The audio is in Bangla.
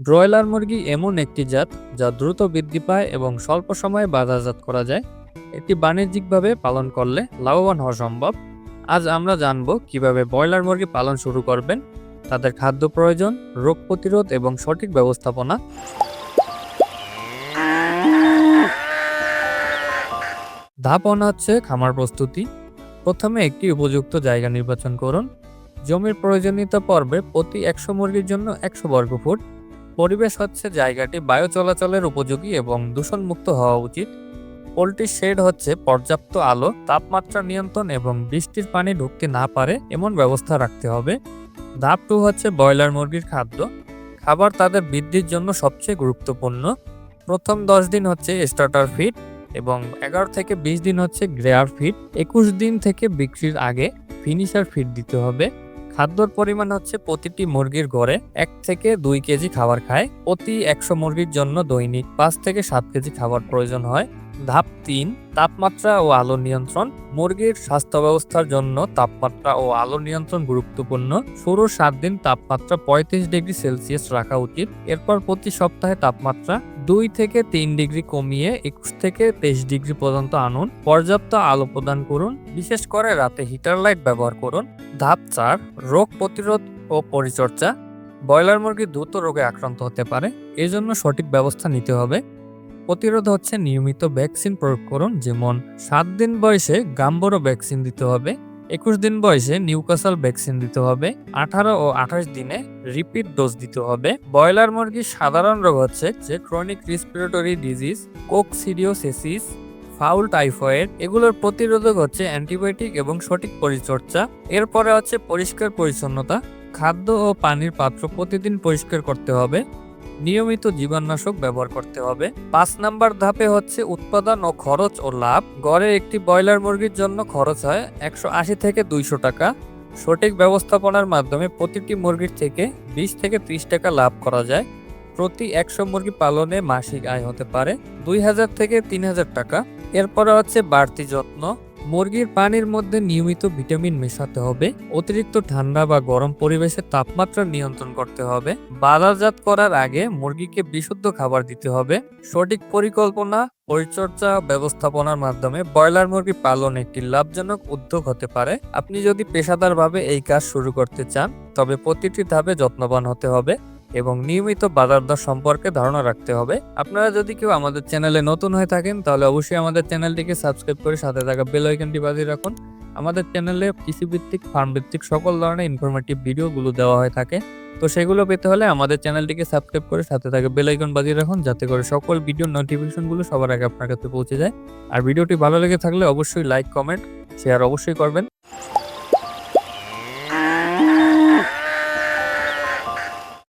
ব্রয়লার মুরগি এমন একটি জাত যা দ্রুত বৃদ্ধি পায় এবং স্বল্প সময়ে বাজারজাত করা যায়। এটি বাণিজ্যিকভাবে পালন করলে লাভবান হওয়া সম্ভব। আজ আমরা জানব কীভাবে ব্রয়লার মুরগি পালন শুরু করবেন, তাদের খাদ্য প্রয়োজন, রোগ প্রতিরোধ এবং সঠিক ব্যবস্থাপনা। ধাপ হচ্ছে খামার প্রস্তুতি। প্রথমে একটি উপযুক্ত জায়গা নির্বাচন করুন। জমির প্রয়োজনীয়তা পর্বে প্রতি একশো মুরগির জন্য একশো বর্গফুট। পরিবেশ হচ্ছে জায়গাটি বায়ু চলাচলের উপযোগী এবং দূষণমুক্ত হওয়া উচিত। পোলট্রির শেড হচ্ছে পর্যাপ্ত আলো, তাপমাত্রা নিয়ন্ত্রণ এবং বৃষ্টির পানি ঢুকতে না পারে এমন ব্যবস্থা রাখতে হবে। ধাপ টু হচ্ছে ব্রয়লার মুরগির খাদ্য। খাবার তাদের বৃদ্ধির জন্য সবচেয়ে গুরুত্বপূর্ণ। প্রথম দশ দিন হচ্ছে স্টার্টার ফিড এবং এগারো থেকে বিশ দিন হচ্ছে গ্রেয়ার ফিড একুশ দিন থেকে বিক্রির আগে ফিনিশার ফিড দিতে হবে। খাদ্যর পরিমাণ হচ্ছে প্রতিটি মুরগির গড়ে এক থেকে দুই কেজি খাবার খায়। প্রতি একশো মুরগির জন্য দৈনিক পাঁচ থেকে সাত কেজি খাবার প্রয়োজন হয়। ধাপ তিন, তাপমাত্রা ও আলো নিয়ন্ত্রণ। মুরগির স্বাস্থ্য ব্যবস্থার জন্য তাপমাত্রা ও আলো নিয়ন্ত্রণ গুরুত্বপূর্ণ। শুরু সাত দিন তাপমাত্রা পঁয়ত্রিশ ডিগ্রি সেলসিয়াস রাখা উচিত। এরপর প্রতি সপ্তাহে তাপমাত্রা দুই থেকে তিন ডিগ্রি কমিয়ে একুশ থেকে তেইশ ডিগ্রি পর্যন্ত আনুন। পর্যাপ্ত আলো প্রদান করুন। বিশেষ করে রাতে হিটার লাইট ব্যবহার করুন। ধাপ চার, রোগ প্রতিরোধ ও পরিচর্যা। ব্রয়লার মুরগি দ্রুত রোগে আক্রান্ত হতে পারে। এজন্য সঠিক ব্যবস্থা নিতে হবে। প্রতিরোধ হচ্ছে নিয়মিত ভ্যাকসিন প্রয়োগ করুন, যেমন সাত দিন বয়সে গাম্বরো ভ্যাকসিন দিতে হবে, একুশ দিন বয়সে নিউকাসাল ভ্যাকসিন দিতে হবে, আঠারো ও আঠাশ দিনে রিপিট ডোজ দিতে হবে। ব্রয়লার মুরগির সাধারণ রোগ হচ্ছে যে chronic respiratory disease coccidiosis fowl typhoid এগুলোর প্রতিরোধক হচ্ছে অ্যান্টিবায়োটিক এবং সঠিক পরিচর্যা। এরপরে হচ্ছে পরিষ্কার পরিচ্ছন্নতা, খাদ্য ও পানির পাত্র প্রতিদিন পরিষ্কার করতে হবে। নিয়মিত জীবাণুনাশক ব্যবহার করতে হবে। পাঁচ নাম্বার ধাপে হচ্ছে উৎপাদন ও খরচ ও লাভ। গড়ে একটি ব্রয়লার মুরগির জন্য খরচ হয় একশো আশি থেকে দুইশো টাকা। সঠিক ব্যবস্থাপনার মাধ্যমে প্রতিটি মুরগির থেকে বিশ থেকে ত্রিশ টাকা লাভ করা যায়। প্রতি একশো মুরগি পালনে মাসিক আয় হতে পারে দুই হাজার থেকে তিন হাজার টাকা। এরপরে হচ্ছে বাড়তি যত্ন মুরগির পানির মধ্যে নিয়মিত ভিটামিন মেশাতে হবে, অতিরিক্ত ঠান্ডা বা গরম পরিবেশে তাপমাত্রা নিয়ন্ত্রণ করতে হবে, বাজারজাত করার আগে মুরগিকে বিশুদ্ধ খাবার দিতে হবে, সঠিক পরিকল্পনা, পরিচর্যা ব্যবস্থাপনার মাধ্যমে ব্রয়লার মুরগি পালন একটি লাভজনক উদ্যোগ হতে পারে। আপনি যদি পেশাদারভাবে এই কাজ শুরু করতে চান, তবে প্রতিটি ধাপে যত্নবান হতে হবে। এবং নিয়মিত বাজার দর সম্পর্কে ধারণা রাখতে হবে। আপনারা যদি কেউ আমাদের চ্যানেলে নতুন হয়ে থাকেন, তাহলে অবশ্যই আমাদের চ্যানেলটিকে সাবস্ক্রাইব করে সাথে থাকা বেল আইকনটি বাজিয়ে রাখুন। আমাদের চ্যানেলে কৃষিভিত্তিক ফার্ম ভিত্তিক সকল ধরনের ইনফরমেটিভ ভিডিওগুলো দেওয়া হয়ে থাকে। তো সেগুলো পেতে হলে আমাদের চ্যানেলটিকে সাবস্ক্রাইব করে সাথে থাকা বেল আইকন বাজিয়ে রাখুন, যাতে করে সকল ভিডিও নোটিফিকেশনগুলো সবার আগে আপনার কাছে পৌঁছে যায়। আর ভিডিওটি ভালো লেগে থাকলে অবশ্যই লাইক, কমেন্ট, শেয়ার অবশ্যই করবেন।